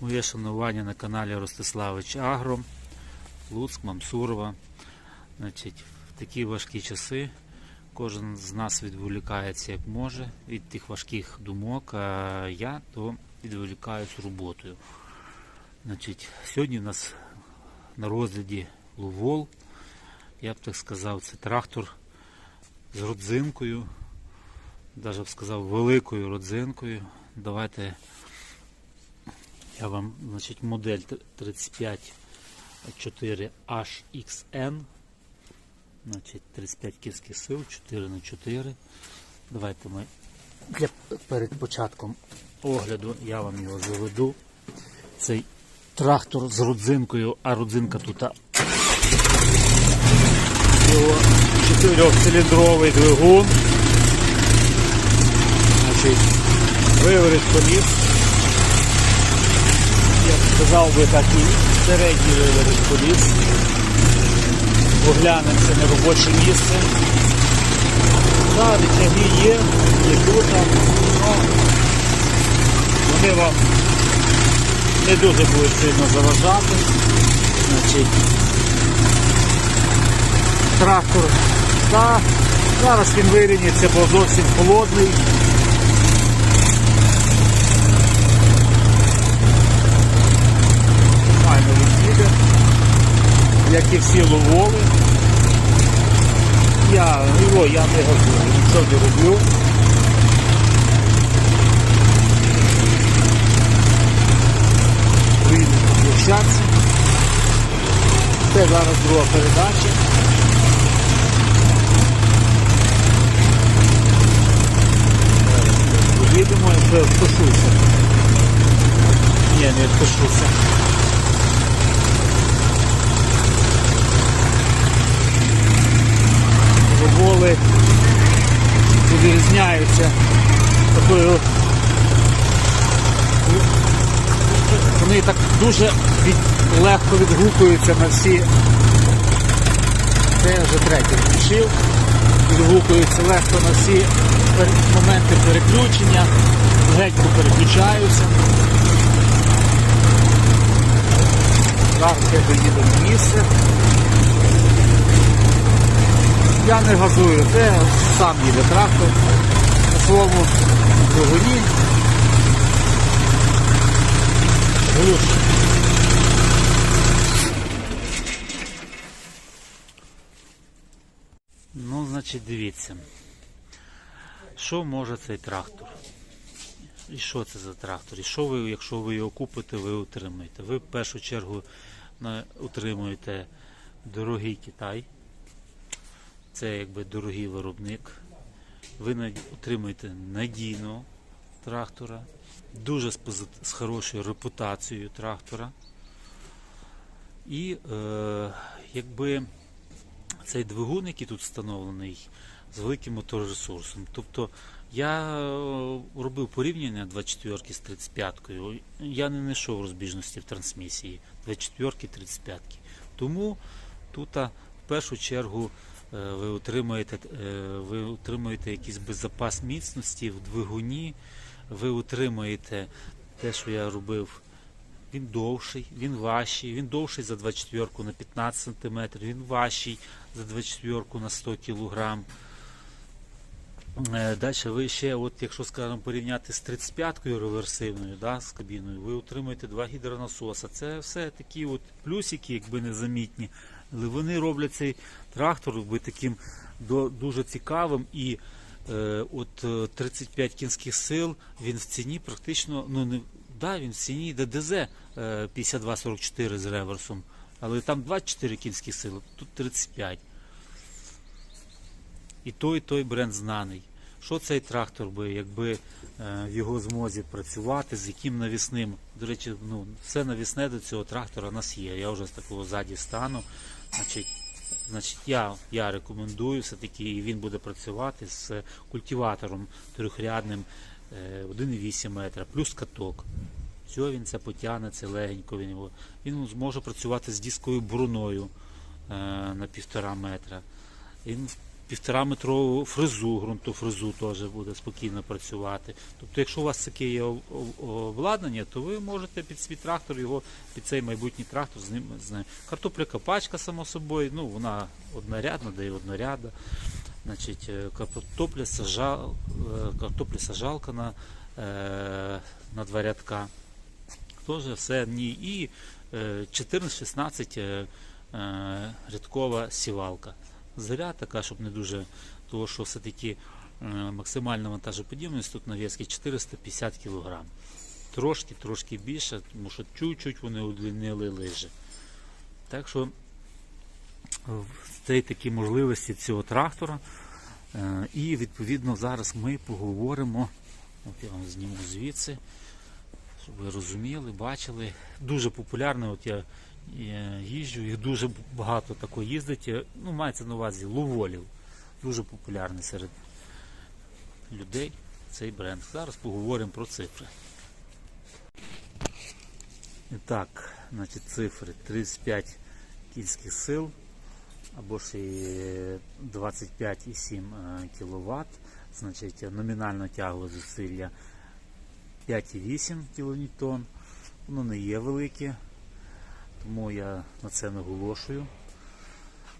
Моє шанування на каналі Ростиславич Агро, Луцьк, Мамсурова. Значить, в такі важкі часи кожен з нас відволікається як може від тих важких думок, а я то відволікаюсь роботою. Значить, сьогодні у нас на розгляді Лувол. Я б так сказав, це трактор з родзинкою, навіть б сказав великою родзинкою. Давайте я вам, значить, модель 35 4HXN. Значить, 35 кінських сил, 4 на 4 Давайте ми для, перед початком огляду я вам його заведу. Цей трактор з родзинкою, а родзинка тут його чотирьохциліндровий двигун. Значить, виворіт коліс. Я сказав би такий середній виворіт коліс. Оглянемося на робоче місце. Да, речаги є, є тут, вони вам не дуже будуть сильно заважати. Значить, трактор, да, зараз він вирівняється, бо зовсім холодний. Нормально він їде, як і всі ловоли. Я його я не газую, нічого не роблю. Він площадці. Це зараз друга передача. Їдемо, я впишуся. Ні, не впишуся. Воли відрізняються такою. Вони так дуже від, легко відгукуються на всі. Це я вже третій включив. Відгукуються легко на всі моменти переключення, легко переключаються. Зараз я доїду на місце. Я не газую, це сам їде трактор на своєму двигуні. Глуш. Ну, значить, дивіться. Що може цей трактор? І що це за трактор? І що ви, якщо ви його купите, ви отримаєте? Ви в першу чергу отримуєте дорогий Китай. Це якби дорогий виробник. Ви отримуєте надійного трактора, дуже з хорошою репутацією трактора. І е, якби цей двигун, який тут встановлений, з великим моторесурсом. Тобто я е, робив порівняння 24 з 35. Я не знайшов розбіжності в трансмісії 24 35. Тому тут в першу чергу е, ви отримаєте, е, ви отримаєте якийсь беззапас міцності в двигуні, ви отримаєте те, що я робив. Він довший, він важчий, він довший за 24 на 15 см, він важчий за 24 на 100 кг. Далі ви ще, от якщо скажімо, порівняти з 35-кою реверсивною, да, з кабіною, ви отримаєте два гідронасоса. Це все такі от плюсики, якби незамітні. Але вони роблять цей трактор якби, таким дуже цікавим і е, от е, 35 кінських сил він в ціні практично, ну не да, він в ціні ДДЗ е, 5244 з реверсом, але там 24 кінські сили, тут 35. І той, і той бренд знаний. Що цей трактор би, якби е, в його змозі працювати, з яким навісним. До речі, ну, все навісне до цього трактора у нас є. Я вже з такого ззаді стану. Значить, значить я, я рекомендую все-таки, він буде працювати з культиватором трьохрядним е, 1,8 метра, плюс каток. Все, він це потягне, це легенько. Він, його- він зможе працювати з дисковою бруною е, на півтора метра. Він півтора метрову фрезу, ґрунтофрезу теж буде спокійно працювати. Тобто, якщо у вас таке є об- об- обладнання, то ви можете під свій трактор його, під цей майбутній трактор з ним з ним. Картопля копачка, само собою, ну вона однорядна, дає одноряда. Значить, е, картопля сажал, е, картопля сажалка на, е, на два рядка. Теж все ній. І е, 14-16 е, е, рядкова сівалка. Заря така, щоб не дуже, того що все-таки максимальна вантажоподібність тут на в'язки 450 кг. Трошки, трошки більше, тому що чуть-чуть вони удлінили лижі. Так що це такі можливості цього трактора. Е, І відповідно зараз ми поговоримо. От я вам зніму звідси, щоб ви розуміли, бачили. Дуже популярний, от я їжджу, їх дуже багато тако їздить. Ну, мається на увазі ловолів. Дуже популярний серед людей цей бренд. Зараз поговоримо про цифри. І так, значить, цифри 35 кінських сил або ж і 25,7 кВт. Значить, номінально тягло зусилля 5,8 кН. Воно не є велике, тому я на це наголошую.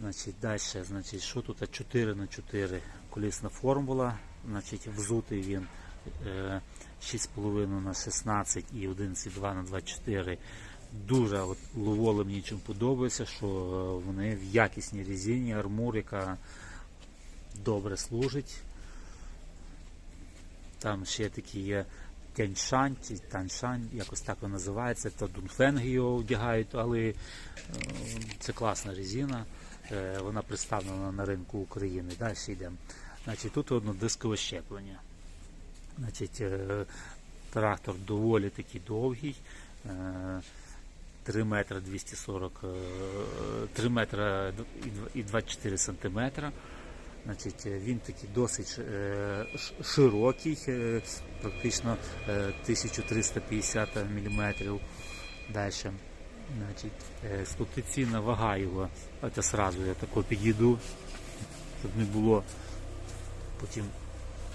Значить, далі, значить, що тут 4 на 4 колісна формула. Значить, взутий він е, 6,5 на 16 і 11,2 на 24. Дуже от, ловолим мені чим подобається, що е, вони в якісній резині, армур, яка добре Там ще такі є тяньшань, чи таньшань, якось так воно називається. То дунфенги його вдягають, але е, це класна резина. Е, Вона представлена на ринку України. Далі йдемо. Значить, тут однодискове щеплення. Значить, трактор доволі такий довгий. Е, 3 метра 240, е, 3 метра і 24 сантиметра. Значить, він такий досить е, широкий, е, практично е, 1350 мм. Далі. Значить, е, експлуатаційна вага його, це сразу я тако підійду, щоб не було потім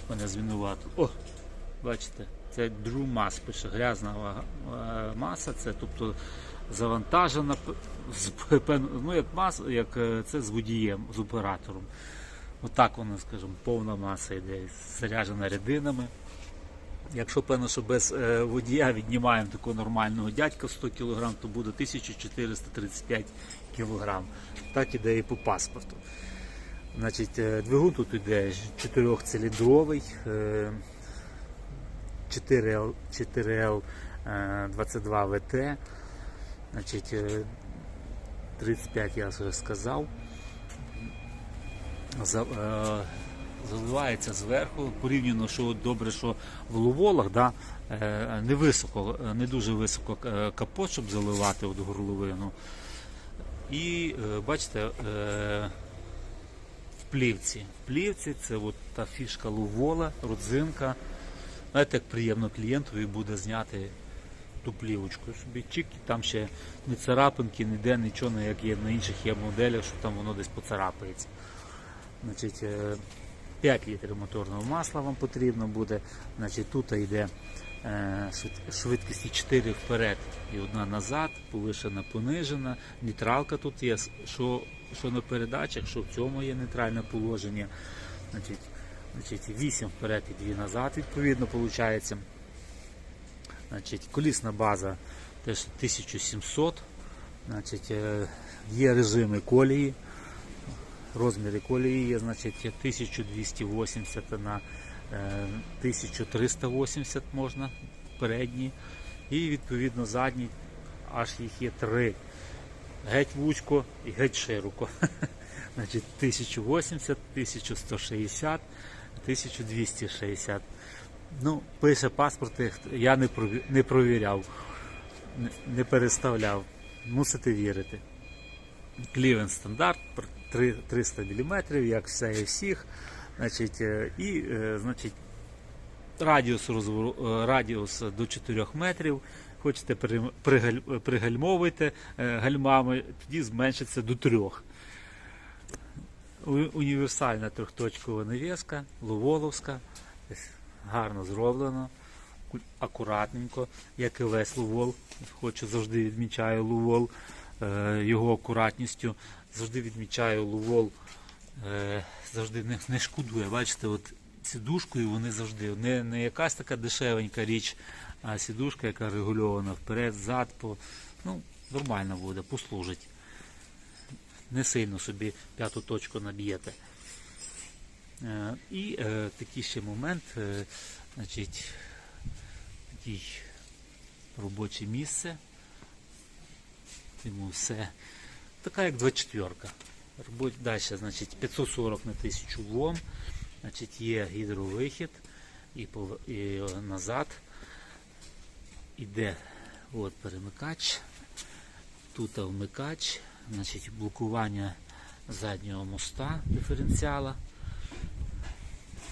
мене звинувато. О, бачите, це Drew Mass пише, грязна маса, це тобто завантажена з ну, як маса, як е, це з водієм, з оператором. Отак воно, скажімо, повна маса йде, заряджена рядинами. Якщо певно, що без е, водія віднімаємо такого нормального дядька 100 кг, то буде 1435 кг. Так іде і по паспорту. Значить, е, двигун тут йде 4-циліндровий, е, 4L, 4L е, 22 ВТ. Значить, е, 35 я вже сказав. Е, Заливається зверху, порівняно, що добре, що в ловолах да, е, не високо, е, не дуже високо е, капот, щоб заливати от горловину. І е, бачите, е, в плівці. В плівці це от та фішка ловола, родзинка. Знаєте, як приємно клієнтові буде зняти ту плівочку собі чик, і там ще не царапинки, ніде нічого, не як є на інших є моделях, що там воно десь поцарапається. Значить, е, 5 літрів моторного масла вам потрібно буде. Значить, тут йде е, швид- швидкості 4 вперед і одна назад, повишена, понижена. Нейтралка тут є, що, що на передачах, що в цьому є нейтральне положення. Значить, значить, 8 вперед і 2 назад, відповідно, виходить. Значить, колісна база теж 1700. Значить, е, є режими колії. Розміри колії є, значить, 1280 на е, 1380 можна передні. І відповідно задні, аж їх є три. Геть вузько і геть широко. Значить, 1080, 1160, 1260. Ну, пише паспорти, я не, не провіряв, не, переставляв. Мусите вірити. Клівен стандарт 300 мм, як все і всіх. Значить, е, і е, значить, радіус, розвору, е, радіус до 4 метрів. Хочете пригальмовуйте гальмами, тоді зменшиться до 3. універсальна трьохточкова навіска, ловоловська, Ось гарно зроблено, акуратненько, як і весь ловол. Хочу завжди відмічаю ловол е, його акуратністю. Завжди відмічаю ловол, е, завжди не, не шкодує. Бачите, от сідушкою вони завжди не, не якась така дешевенька річ, а сідушка, яка регульована вперед, зад, по, ну, нормально буде, послужить. Не сильно собі п'яту точку наб'єте. Е, І е, такий ще момент, е, значить, такий робоче місце. Йому все. Така як 24. Робочь, далі, значить, 540 на 1000 Вом. Значить, є гідровихід і, пов- і назад. Іде от перемикач. Тут вмикач, значить, блокування заднього моста диференціала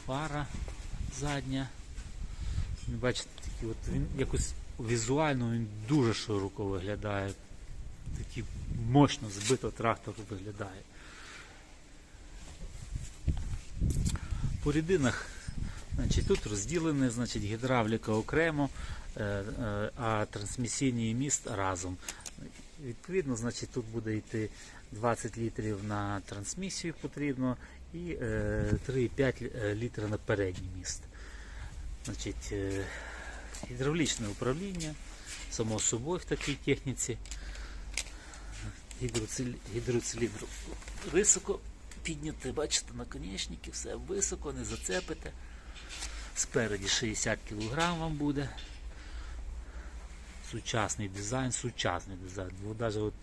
фара задня. Бачите, такий от він якось візуально він дуже широко виглядає. Такий мощно збито трактор виглядає. По рідинах значить, тут розділене, значить, гідравліка окремо, е, е, а трансмісійний міст разом. Відповідно, значить, тут буде йти 20 літрів на трансмісію потрібно і е, 3,5 літра на передній міст. Значить, е, гідравлічне управління, само собою в такій техніці. Гідроциліндр високо підняти, бачите, наконечники, все високо, не зацепите. Спереді 60 кг вам буде. Сучасний дизайн, сучасний дизайн. Бо навіть от,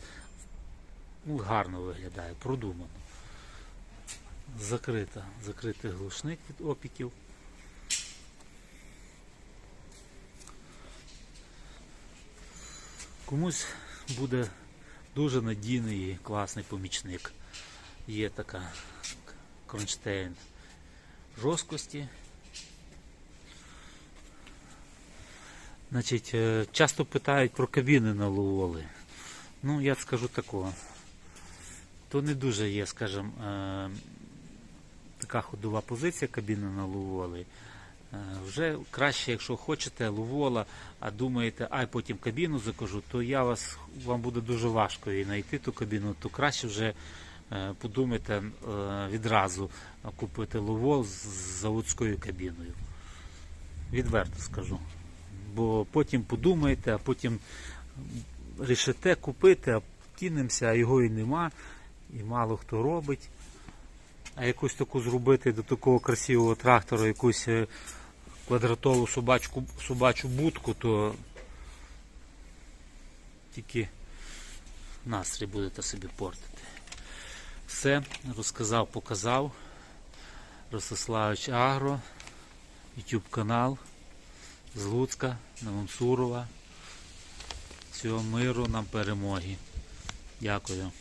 ну, гарно виглядає, продумано. Закрита, закритий глушник від опіків. Комусь буде дуже надійний і класний помічник. Є така кронштейн жорсткості. Значить, е, часто питають про кабіни на ловоли. Ну, я скажу такого. То не дуже є, скажімо, е, така ходова позиція кабіни на ловоли. Е, Вже краще, якщо хочете ловола, а думаєте, ай потім кабіну закажу, то я вас, вам буде дуже важко її знайти ту кабіну, то краще вже е, подумайте е, відразу купити ловол з заводською кабіною. Відверто скажу. Бо потім подумаєте, а потім рішите купити, а кинемося, а його і нема, і мало хто робить. А якусь таку зробити до такого красивого трактора, якусь е, квадратову собачку, собачу будку, то тільки настрій будете собі портити. Все, розказав, показав. Ростиславич Агро, YouTube канал з Луцька, Новомсурова. Всього миру нам перемоги. Дякую.